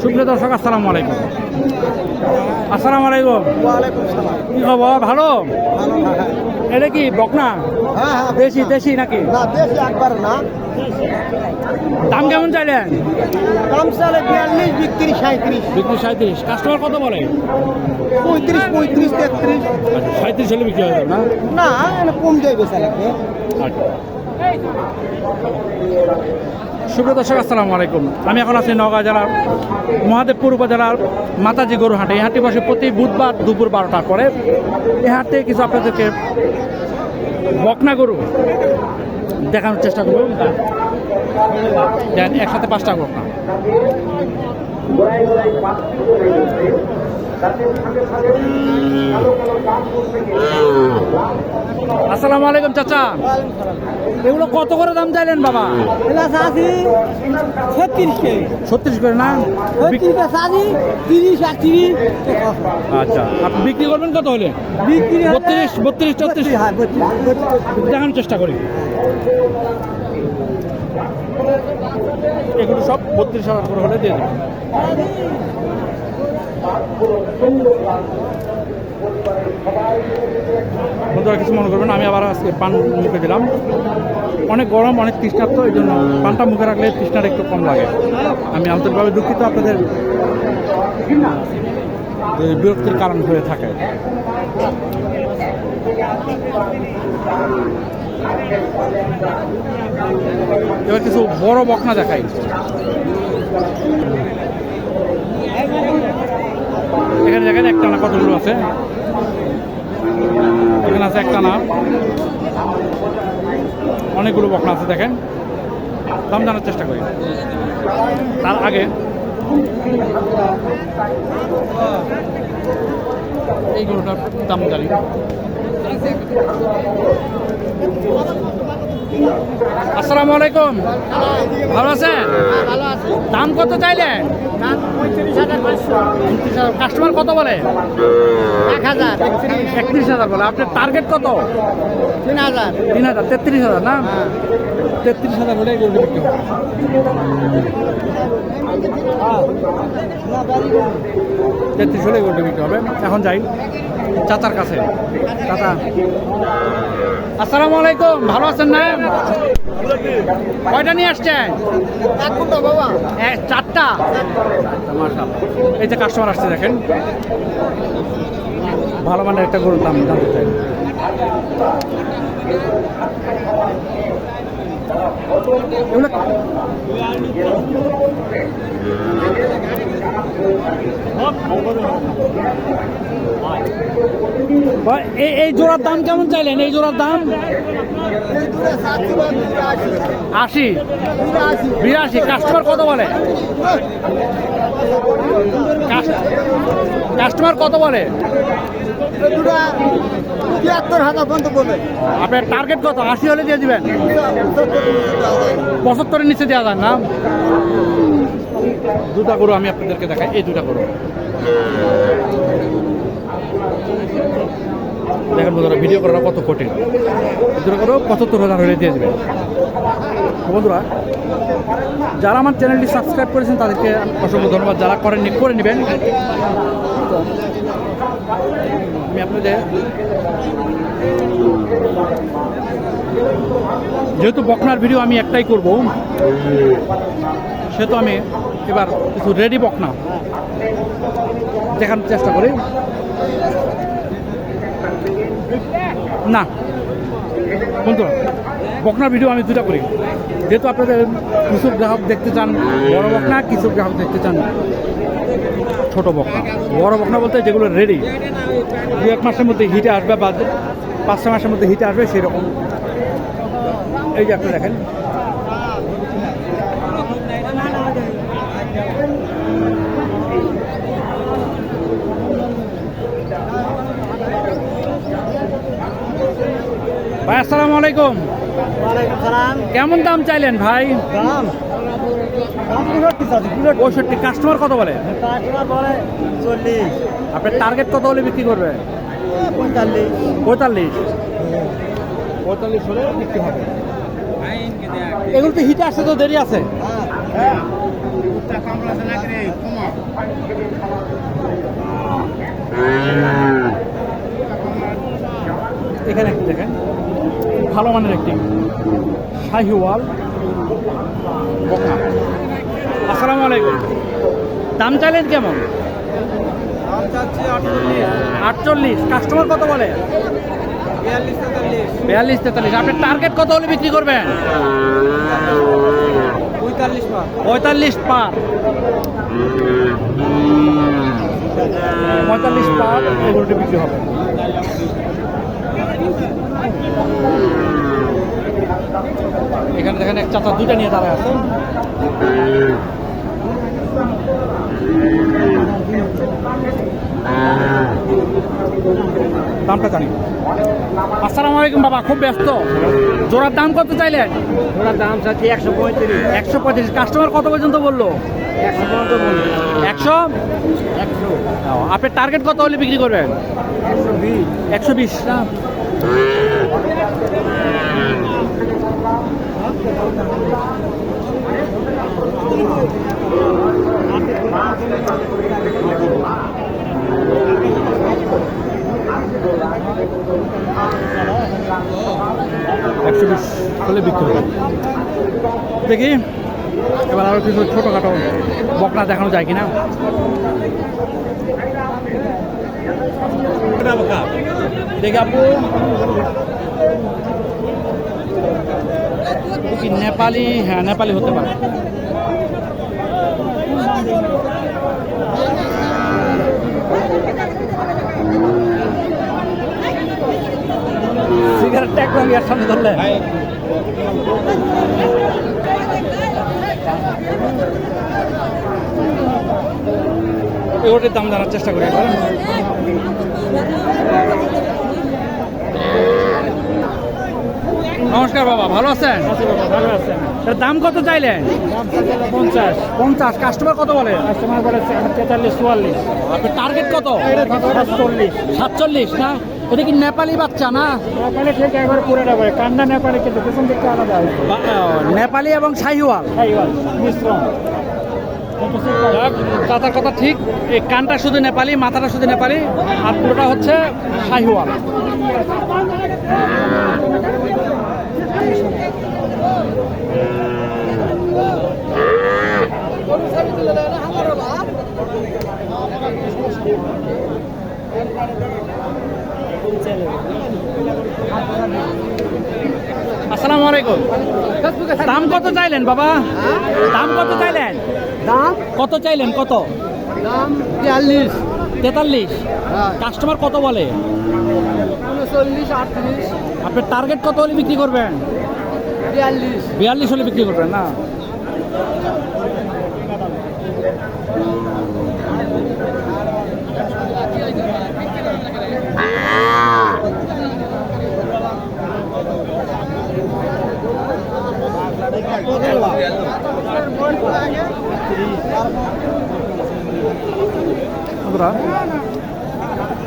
সুপ্রিয় দর্শক আসসালামু আলাইকুম। আসসালামু আলাইকুম। কি খবর? ভালো? ভালো হ্যাঁ এটা কি বকনা? হ্যাঁ হ্যাঁ দেশি দেশি নাকি? দাম কেমন চাইলেন? দাম চালে বিয়াল্লিশ বিক্রি সাঁত্রিশ বিক্রি সাঁত্রিশ কাস্টমার কত বলে? পঁয়ত্রিশ পঁয়ত্রিশ তেত্রিশ। আচ্ছা সাঁত্রিশ হলে বিক্রি হয়ে যাবে না? না কম যাইবে স্যার আচ্ছা। সুপ্রিয় দর্শক, আসসালামু আলাইকুম। আমি এখন আছি নওগাঁ জেলার মহাদেবপুর উপজেলার মাতাজি গরু হাটে এই হাটটি বসে প্রতি বুধবার দুপুর বারোটা পরে। এই হাট কিছু আপনাদেরকে বকনা গরু দেখানোর চেষ্টা করব। দেন, একসাথে পাঁচটা বকনা। আসসালামু আলাইকুম চাচা। এগুলো কত করে দাম চাইলেন বাবা? ছত্রিশ করে না? আচ্ছা আপনি বিক্রি করবেন কত হলে? বত্রিশ বত্রিশ চৌত্রিশ হ্যাঁ দেখানোর চেষ্টা করি। এগুলো সব বত্রিশ হাজার করে হলে দিয়ে দেবেন। বন্ধুরা, কিছু মনে করবেন আমি আবার আজকে পান মুখে দিলাম। অনেক গরম, অনেক তৃষ্ণার্ত, এই জন্য পানটা মুখে রাখলে তৃষ্ণাটা একটু কম লাগে। আমি আন্তরিকভাবে দুঃখিত আপনাদের বিরক্তির কারণ হয়ে থাকে। এবার কিছু বড় বকনা দেখাই। এখানে দেখেন একটা না কতগুলো আছে? এখানে আছে একটা না অনেকগুলো বকনা আছে, দেখেন। দাম জানার চেষ্টা করি। তার আগে এই দাম জানি। আসসালামু আলাইকুম। ভালো আছেন? দাম কত চাইলেন পাঁচশো কাস্টমার কত বলে? এক হাজার। একত্রিশ হাজার বলে। আপনার টার্গেট কত? তিন হাজার। তিন হাজার তেত্রিশ হাজার না? তেত্রিশ হাজার হলে এই গরুটা বিক্রি হবে তেত্রিশ হলে গরুটা বিক্রি হবে। এখন যাই চাচার কাছে। চাচা। আসসালামু আলাইকুম ভালো আছেন না? কয়টা নিয়ে আসছেন? বাবা। চারটা? মাশাআল্লাহ। এই যে কাস্টমার আসছে দেখেন। ভালো মানের একটা গরুর দাম জানতে চাই। এই জোড়ার দাম কেমন চাইলেন? এই জোড়ার দাম? আশি? বিরাশি। কাস্টমার কত বলে? কাস্টমার কত বলে? আপনার টার্গেট কত? আশি হলে দিয়ে দিবেন। পঁচাত্তরের নিচে দেওয়া যায় না। দুটা গরু আমি আপনাদেরকে দেখাই। এই দুটা গরু। দেখেন বন্ধুরা ভিডিও করাটা কত কঠিন। দুটো গরু পঁচাত্তর হাজার হলে দিয়ে দেবেন। তো বন্ধুরা, যারা আমার চ্যানেলটি সাবস্ক্রাইব করেছেন, তাদেরকে অসংখ্য ধন্যবাদ। যারা করেননি, করে নেবেন। আমি আপনাদের যেহেতু বকনার ভিডিও আমি একটাই করব, সেহেতু আমি এবার কিছু রেডি বকনা। দেখানোর চেষ্টা করি। না। বন্ধুরা বকনার ভিডিও আমি দুটা করি। যেহেতু আপনাদের কিছু গ্রাহক দেখতে চান, বড় বকনা কিছু গ্রাহক দেখতে চান, ছোট বকনা। বড় বকনা বলতে যেগুলো রেডি দু এক মাসের মধ্যে হিটে আসবে বা পাঁচ ছয় মাসের মধ্যে হিটে আসবে, সেরকম। এই যে আপনি দেখেন। ভাই আসসালামু আলাইকুম। কেমন দাম চাইলেন ভাই? দাম? পঁয়ষট্টি। কাস্টমার কত বলে? চল্লিশ। আপনার টার্গেট কত হলে বিক্রি করবে? পঁয়তাল্লিশ। পঁয়তাল্লিশ। পঁয়তাল্লিশ হলে বিক্রি হবে। এগুলো তো হিটে আসতে তো দেরি আছে। এখানে একটু দেখেন? ভালো মানের একটি শাহিওয়াল বকনা আসসালামু আলাইকুম। দাম চাইলেন কেমন? আটচল্লিশ। কাস্টমার কত বলে? বিয়াল্লিশ তেতাল্লিশ। আপনার টার্গেট কত হলে বিক্রি করবেন? পঁয়তাল্লিশ পার। পঁয়তাল্লিশ পার। এগুলোটি বিক্রি হবে। এখানে দেখেন এক চাচা দুইটা নিয়ে দাঁড়ায় আছে। দামটা জানি। আসসালামু আলাইকুম বাবা খুব ব্যস্ত। জোড়ার দাম কত চাইলেন ওনার দাম চাচ্ছি একশো পঁয়ত্রিশ। একশো পঁয়ত্রিশ। কাস্টমার কত পর্যন্ত বলল? একশো পর্যন্ত বলুন একশো? একশো। আপনার টার্গেট কত হলে বিক্রি করবেন? একশো বিশ। একশো বিশ। একশো বিশ হলে বিক্রি দেখি এবার আরও কিছু ছোটোখাটো বকনা দেখানো যায় কিনা। দেখি আপু। কি নেপালি? হ্যাঁ নেপালি হতে পারে। সিগারেটটা একদম ইয়ার সামনে ধরলে। এগুলোটির দাম জানার চেষ্টা করি। নমস্কার বাবা ভালো আছেন? ভালো দাম কত চাইলেন? পঞ্চাশ। পঞ্চাশ কাস্টমার কত বলে? কাস্টমার বলেছে তেতাল্লিশ চুয়াল্লিশ। আপনার টার্গেট কত? সাতচল্লিশ। সাতচল্লিশ না? এটা কি নেপালি বাচ্চা না? নেপালে ঠিক একবার পুরো যাবে কান্না নেপালে কিন্তু পেছন দিকটা আলাদা নেপালি এবং শাহিওয়াল? খাইওয়াল মিশ্রণ। চাচার কথা ঠিক। এই কানটা শুধু নেপালি, মাথাটা শুধু নেপালি, আর পুরোটা হচ্ছে শাহিওয়াল। আসসালামু আলাইকুম। দাম কত চাইলেন, বাবা? দাম কত চাইলেন? দাম কত চাইলেন কত দাম বিয়াল্লিশ তেতাল্লিশ কাস্টমার কত বলে উনচল্লিশ আটত্রিশ আপনার টার্গেট কত হলে বিক্রি করবেন বিয়াল্লিশ বিয়াল্লিশ হলে বিক্রি করবেন না বন্ধুরা,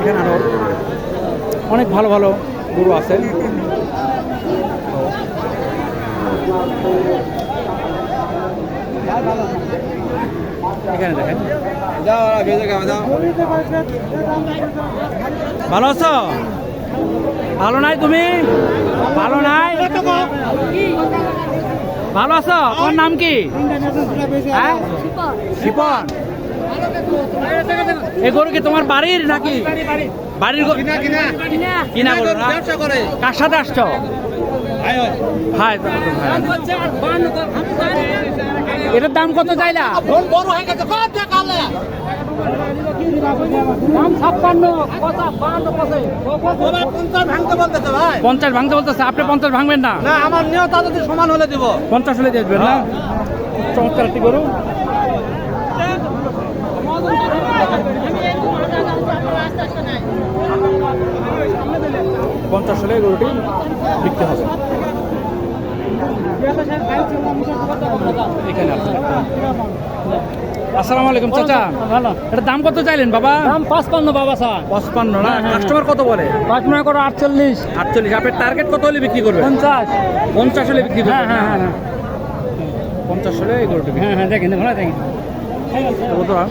এখানে আরও অনেক ভালো ভালো গরু আছে। এখানে দেখেন। ভালো আছো? ভালো নাই তুমি? ভালো নাই? ভালো আছো? তোমার নাম কি? হ্যাঁ? শিপন। এই গরু কি তোমার বাড়ির নাকি? বাড়ির কিনা কিনা। গরু না কার সাথে আসছো? হাই এটার দাম কত চাইলা পঞ্চাশ ভাঙতে বলতেছে আপনি পঞ্চাশ ভাঙবেন না। আমার নিয়ত যদি সমান হলে দিব। পঞ্চাশ হলে দিয়ে দেবেন না? চমৎকার একটি গরু। পঞ্চাশ হলে গরুটি বিকতে হবে। এখানে আসসালামু আলাইকুম চাচা। ভালো। এটা দাম কত চাইলেন বাবা? দাম পাঁচপান্ন বাবা স্যার। পঁচপান্ন না? হ্যাঁ, হ্যাঁ, কাস্টমার কত বলে? মনে করো আটচল্লিশ। আটচল্লিশ। আপনার টার্গেট কত হলে বিক্রি করবেন? পঞ্চাশ। পঞ্চাশ হলে বিক্রি করবেন? হ্যাঁ, হ্যাঁ, হ্যাঁ, পঞ্চাশ হলে এই গরুটা হ্যাঁ হ্যাঁ দেখেন ভালো দেখেন। বন্ধুরা